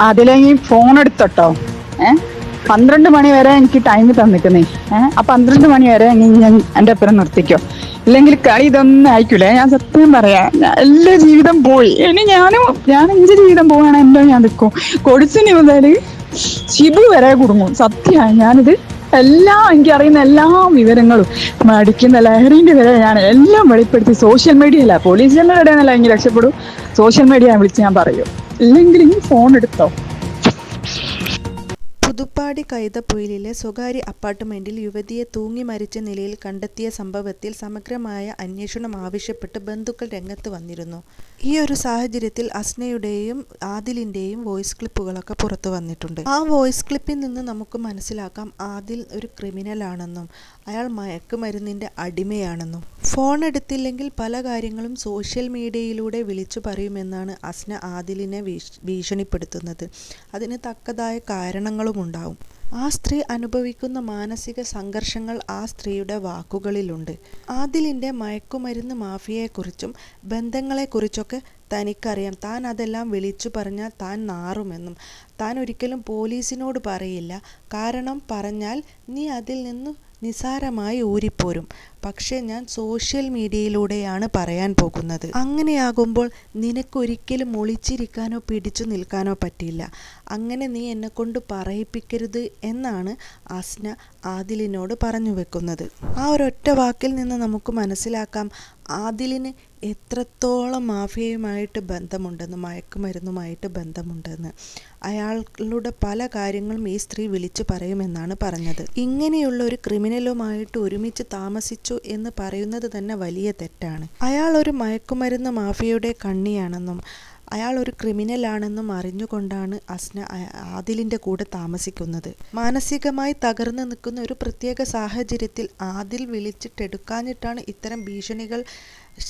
അതിലെങ്കിൽ phone എടുത്തോട്ടോ. ഏ? പന്ത്രണ്ട് മണി വരെ എനിക്ക് ടൈം തന്നിക്കുന്നേ. ഏഹ് ആ പന്ത്രണ്ട് മണി വരെ ഞാൻ എന്റെ അപ്പുറം നിർത്തിക്കോ. ഇല്ലെങ്കിൽ കളി ഇതൊന്നും അയക്കൂലേ ഞാൻ സത്യം പറയാ. എല്ലാ ജീവിതം പോയി. ഇനി ഞാനും ഞാൻ എന്റെ ജീവിതം പോവാണ് എന്തോ ഞാൻ നിൽക്കും. കൊടിച്ചിനി മുതൽ ശിബു വരെ കുടുങ്ങും. സത്യമാണ്. ഞാനിത് എല്ലാം എനിക്ക് എനിക്കറിയുന്ന എല്ലാ വിവരങ്ങളും മടിക്കുന്ന ലഹരിന്റെ വരെ ഞാൻ എല്ലാം വെളിപ്പെടുത്തി സോഷ്യൽ മീഡിയയില്ല പോലീസ് ജനറൽ ഇടയിൽ എനിക്ക് രക്ഷപ്പെടും. സോഷ്യൽ മീഡിയ വിളിച്ച് ഞാൻ പറയൂ. ഇല്ലെങ്കിൽ ഇനി ഫോൺ എടുത്തോ? പുതുപ്പാടി കൈതപ്പൊയിലിലെ സ്വകാര്യ അപ്പാർട്ട്മെന്റിൽ യുവതിയെ തൂങ്ങി മരിച്ച നിലയിൽ കണ്ടെത്തിയ സംഭവത്തിൽ സമഗ്രമായ അന്വേഷണം ആവശ്യപ്പെട്ട് ബന്ധുക്കൾ രംഗത്ത് വന്നിരുന്നു. ഈ ഒരു സാഹചര്യത്തിൽ അസ്നയുടെയും ആദിലിന്റെയും വോയിസ് ക്ലിപ്പുകളൊക്കെ പുറത്തു വന്നിട്ടുണ്ട്. ആ വോയിസ് ക്ലിപ്പിൽ നിന്ന് നമുക്ക് മനസ്സിലാക്കാം ആദിൽ ഒരു ക്രിമിനൽ ആണെന്നും അയാൾ മയക്കുമരുന്നിന്റെ അടിമയാണെന്നും ഫോൺ എടുത്തില്ലെങ്കിൽ പല കാര്യങ്ങളും സോഷ്യൽ മീഡിയയിലൂടെ വിളിച്ചു പറയുമെന്നാണ് അസ്ന ആദിലിനെ ഭീഷണിപ്പെടുത്തുന്നത്. അതിന് തക്കതായ കാരണങ്ങളും ഉണ്ടാവും ആ സ്ത്രീ അനുഭവിക്കുന്ന മാനസിക സംഘർഷങ്ങൾ ആ സ്ത്രീയുടെ വാക്കുകളിലുണ്ട്. ആദിലിന്റെ മയക്കുമരുന്ന് മാഫിയയെക്കുറിച്ചും ബന്ധങ്ങളെക്കുറിച്ചൊക്കെ തനിക്കറിയാം. താൻ അതെല്ലാം വിളിച്ചു പറഞ്ഞാൽ താൻ നാറുമെന്നും താൻ ഒരിക്കലും പോലീസിനോട് പറയില്ല. കാരണം പറഞ്ഞാൽ നീ അതിൽ നിന്ന് നിസാരമായി ഊരിപ്പോരും. പക്ഷേ ഞാൻ സോഷ്യൽ മീഡിയയിലൂടെയാണ് പറയാൻ പോകുന്നത്. അങ്ങനെയാകുമ്പോൾ നിനക്കൊരിക്കലും ഒളിച്ചിരിക്കാനോ പിടിച്ചു നിൽക്കാനോ പറ്റില്ല. അങ്ങനെ നീ എന്നെക്കൊണ്ട് പറയിപ്പിക്കരുത് എന്നാണ് അസ്ന ആദിലിനോട് പറഞ്ഞു വെക്കുന്നത്. ആ ഒരൊറ്റ വാക്കിൽ നിന്ന് നമുക്ക് മനസ്സിലാക്കാം. ആദിലിന് എത്രത്തോളം മാഫിയയുമായിട്ട് ബന്ധമുണ്ടെന്ന് മയക്കുമരുന്നുമായിട്ട് ബന്ധമുണ്ടെന്ന് അയാളുടെ പല കാര്യങ്ങളും ഈ സ്ത്രീ വിളിച്ചു പറയുമെന്നാണ് പറഞ്ഞത്. ഇങ്ങനെയുള്ള ഒരു ക്രിമിനലുമായിട്ട് ഒരുമിച്ച് താമസിച്ചു എന്ന് പറയുന്നത് തന്നെ വലിയ തെറ്റാണ്. അയാൾ ഒരു മയക്കുമരുന്ന് മാഫിയയുടെ കണ്ണിയാണെന്നും അയാൾ ഒരു ക്രിമിനലാണെന്നും അറിഞ്ഞുകൊണ്ടാണ് അസ്ന ആദിലിന്റെ കൂടെ താമസിക്കുന്നത്. മാനസികമായി തകർന്നു നിൽക്കുന്ന ഒരു പ്രത്യേക സാഹചര്യത്തിൽ ആദിൽ വിളിച്ചിട്ടെടുക്കാഞ്ഞിട്ടാണ് ഇത്തരം ഭീഷണികൾ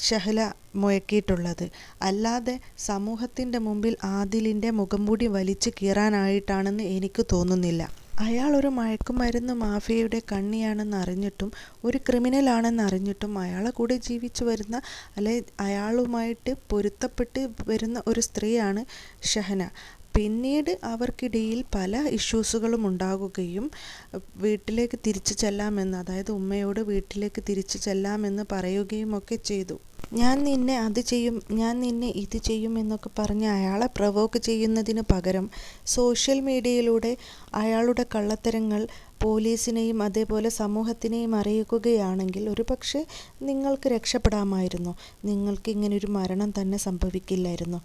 ഷഹല മുഴക്കിയിട്ടുള്ളത്. അല്ലാതെ സമൂഹത്തിന്റെ മുമ്പിൽ ആദിലിന്റെ മുഖംമൂടി വലിച്ചു കീറാനായിട്ടാണെന്ന് എനിക്ക് തോന്നുന്നില്ല. അയാൾ ഒരു മയക്കുമരുന്ന് മാഫിയയുടെ കണ്ണിയാണെന്ന് അറിഞ്ഞിട്ടും ഒരു ക്രിമിനലാണെന്ന് അറിഞ്ഞിട്ടും അയാളെ കൂടെ ജീവിച്ചു വരുന്ന അല്ലെ അയാളുമായിട്ട് പൊരുത്തപ്പെട്ട് വരുന്ന ഒരു സ്ത്രീയാണ് ഷഹന പിന്നീട് അവർക്കിടയിൽ പല ഇഷ്യൂസുകളും ഉണ്ടാകുകയും വീട്ടിലേക്ക് തിരിച്ചു ചെല്ലാമെന്ന് അതായത് ഉമ്മയോട് വീട്ടിലേക്ക് തിരിച്ചു ചെല്ലാമെന്ന് പറയുകയും ഒക്കെ ചെയ്തു. ഞാൻ നിന്നെ അത് ചെയ്യും ഞാൻ നിന്നെ ഇത് ചെയ്യും എന്നൊക്കെ പറഞ്ഞ് അയാളെ പ്രവോക്ക് ചെയ്യുന്നതിന് പകരം സോഷ്യൽ മീഡിയയിലൂടെ അയാളുടെ കള്ളത്തരങ്ങൾ പോലീസിനെയും അതേപോലെ സമൂഹത്തിനെയും അറിയിക്കുകയാണെങ്കിൽ ഒരുപക്ഷെ നിങ്ങൾക്ക് രക്ഷപ്പെടാമായിരുന്നു. നിങ്ങൾക്ക് ഇങ്ങനൊരു മരണം തന്നെ സംഭവിക്കില്ലായിരുന്നു.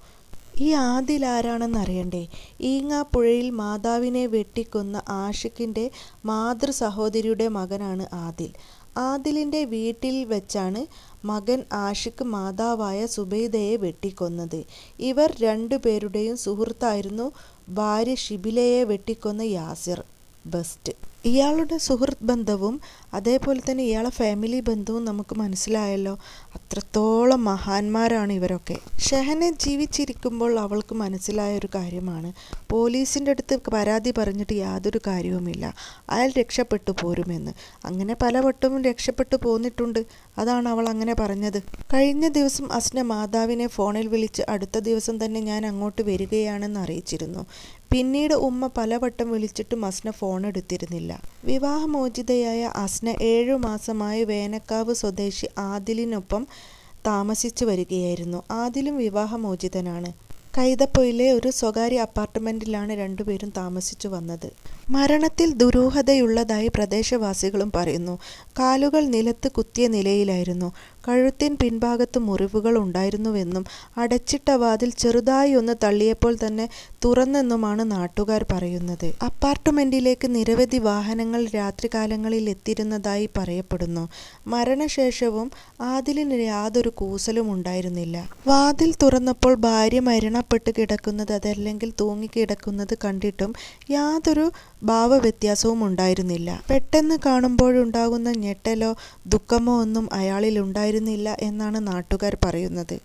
ഈ ആദിൽ ആരാണെന്ന് അറിയണ്ടേ ഈങ്ങാപ്പുഴയിൽ മാതാവിനെ വെട്ടിക്കൊന്ന ആഷിഖിന്റെ മാതൃ സഹോദരിയുടെ മകനാണ് ആദിൽ. ആദിലിന്റെ വീട്ടിൽ വെച്ചാണ് മകൻ ആഷിഖ് മാതാവായ സുബൈദയെ വെട്ടിക്കൊന്നത്. ഇവർ രണ്ടുപേരുടെയും സുഹൃത്തായിരുന്നു. ഭാര്യ ഷിബിലയെ വെട്ടിക്കൊന്ന യാസിർ. ബെസ്റ്റ്. ഇയാളുടെ സുഹൃത്ത് ബന്ധവും അതേപോലെ തന്നെ ഇയാളെ ഫാമിലി ബന്ധവും നമുക്ക് മനസ്സിലായല്ലോ. അത്രത്തോളം മഹാന്മാരാണ് ഇവരൊക്കെ. ഷെഹനെ ജീവിച്ചിരിക്കുമ്പോൾ അവൾക്ക് മനസ്സിലായ ഒരു കാര്യമാണ്. പോലീസിന്റെ അടുത്ത് പരാതി പറഞ്ഞിട്ട് യാതൊരു കാര്യവുമില്ല. അയാൾ രക്ഷപ്പെട്ടു പോരുമെന്ന്. അങ്ങനെ പലവട്ടവും രക്ഷപ്പെട്ടു പോന്നിട്ടുണ്ട്. അതാണ് അവൾ അങ്ങനെ പറഞ്ഞത്. കഴിഞ്ഞ ദിവസം അസ്ന മാതാവിനെ ഫോണിൽ വിളിച്ച് അടുത്ത ദിവസം തന്നെ ഞാൻ അങ്ങോട്ട് വരികയാണെന്ന് അറിയിച്ചിരുന്നു. പിന്നീട് ഉമ്മ പലവട്ടം വിളിച്ചിട്ടും അസ്ന ഫോൺ എടുത്തിരുന്നില്ല വിവാഹമോചിതയായ അസ്ന ഏഴു മാസമായി വേനക്കാവ് സ്വദേശി ആദിലിനൊപ്പം താമസിച്ചു വരികയായിരുന്നു. ആദിലും വിവാഹമോചിതനാണ്. കൈതപ്പൊയിലെ ഒരു സ്വകാര്യ അപ്പാർട്ട്മെന്റിലാണ് രണ്ടുപേരും താമസിച്ചു വന്നത്. മരണത്തിൽ ദുരൂഹതയുള്ളതായി പ്രദേശവാസികളും പറയുന്നു. കാലുകൾ നിലത്ത് കുത്തിയ നിലയിലായിരുന്നു. കഴുത്തിൻ പിൻഭാഗത്ത് മുറിവുകൾ ഉണ്ടായിരുന്നുവെന്നും അടച്ചിട്ട വാതിൽ ചെറുതായി ഒന്ന് തള്ളിയപ്പോൾ തന്നെ തുറന്നെന്നുമാണ് നാട്ടുകാർ പറയുന്നത്. അപ്പാർട്ട്മെന്റിലേക്ക് നിരവധി വാഹനങ്ങൾ രാത്രികാലങ്ങളിൽ എത്തിയിരുന്നതായി പറയപ്പെടുന്നു. മരണശേഷവും ആദിലിന് യാതൊരു കൂസലും ഉണ്ടായിരുന്നില്ല. വാതിൽ തുറന്നപ്പോൾ ഭാര്യ മരണപ്പെട്ട് കിടക്കുന്നത് അതല്ലെങ്കിൽ തൂങ്ങിക്കിടക്കുന്നത് കണ്ടിട്ടും യാതൊരു ഭാവവ്യത്യാസവും ഉണ്ടായിരുന്നില്ല പെട്ടെന്ന് കാണുമ്പോഴുണ്ടാകുന്ന ഞെട്ടലോ ദുഃഖമോ ഒന്നും അയാളിൽ ഉണ്ടായിരുന്നില്ല എന്നാണ് നാട്ടുകാർ പറയുന്നത്.